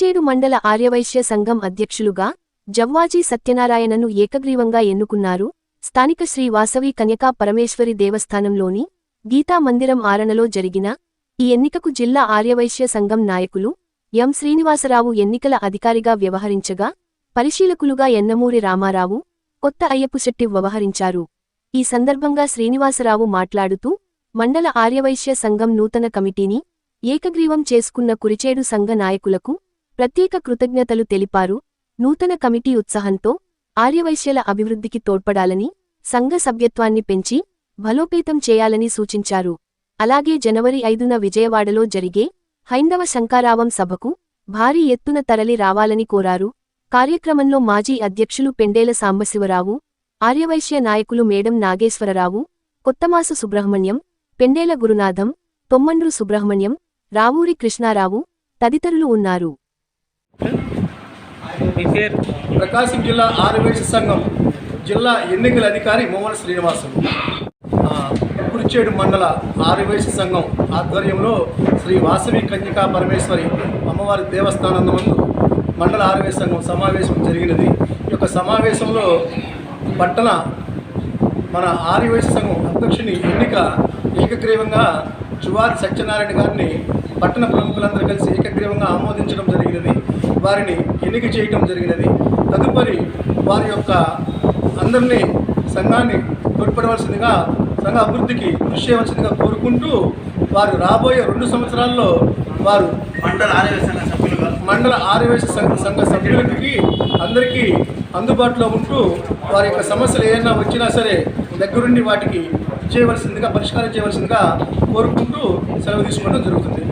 కురిచేడు మండల ఆర్యవైశ్య సంఘం అధ్యక్షులుగా జవ్వాజీ సత్యనారాయణను ఏకగ్రీవంగా ఎన్నుకున్నారు స్థానిక శ్రీ వాసవి కన్యకా పరమేశ్వరి దేవస్థానంలోని గీతా మందిరం ఆరణలో జరిగిన ఈ ఎన్నికకు జిల్లా ఆర్యవైశ్య సంఘం నాయకులు ఎం శ్రీనివాసరావు ఎన్నికల అధికారిగా వ్యవహరించగా పరిశీలకులుగా ఎన్నమూరి రామారావు కొత్త అయ్యప్పుశెట్టి వ్యవహరించారు. ఈ సందర్భంగా శ్రీనివాసరావు మాట్లాడుతూ మండల ఆర్యవైశ్య సంఘం నూతన కమిటీని ఏకగ్రీవం చేసుకున్న కురిచేడు సంఘ నాయకులకు ప్రత్యేక కృతజ్ఞతలు తెలిపారు. నూతన కమిటీ ఉత్సాహంతో ఆర్యవైశ్యల అభివృద్ధికి తోడ్పడాలని సంఘ సభ్యత్వాన్ని పెంచి బలోపేతం చేయాలని సూచించారు. అలాగే జనవరి ఐదున విజయవాడలో జరిగే హైందవ శంకారావం సభకు భారీ ఎత్తున తరలి రావాలని కోరారు. కార్యక్రమంలో మాజీ అధ్యక్షులు పెండేల సాంబశివరావు ఆర్యవైశ్య నాయకులు మేడం నాగేశ్వరరావు కొత్తమాసు సుబ్రహ్మణ్యం పెండేల గురునాథం తొమ్మండ్రు సుబ్రహ్మణ్యం రావూరి కృష్ణారావు తదితరులు ఉన్నారు. మీ పేరు? ప్రకాశం జిల్లా ఆర్యవేశ సంఘం జిల్లా ఎన్నికల అధికారి మోహన్ శ్రీనివాసులు కురిచేడు మండల ఆర్యవేశ సంఘం ఆధ్వర్యంలో శ్రీ వాసవి కన్యకా పరమేశ్వరి అమ్మవారి దేవస్థానం ముందు మండల ఆరవేశ సంఘం సమావేశం జరిగినది. ఈ యొక్క సమావేశంలో పట్టణ మన ఆర్యవేశ సంఘం అధ్యక్షుని ఎన్నిక ఏకగ్రీవంగా జువారి సత్యనారాయణ గారిని పట్టణ ప్రముఖులందరూ కలిసి ఏకగ్రీవంగా ఆమోదించడం జరిగినది. వారిని ఎన్నిక చేయటం జరిగినది. తదుపరి వారి యొక్క అందరినీ సంఘాన్ని తోడ్పడవలసిందిగా సంఘ అభివృద్ధికి కృషి చేయవలసిందిగా కోరుకుంటూ వారు రాబోయే రెండు సంవత్సరాల్లో వారు మండల ఆరోగ్య సంఘ సభ్యులుగా మండల ఆర్యవేశ సంఘ సంఘ సభ్యులకి అందరికీ అందుబాటులో ఉంటూ వారి యొక్క సమస్యలు ఏదైనా వచ్చినా సరే దగ్గరుండి వాటికి చేయవలసిందిగా పరిష్కారం చేయవలసిందిగా కోరుకుంటూ సెలవు తీసుకోవడం జరుగుతుంది.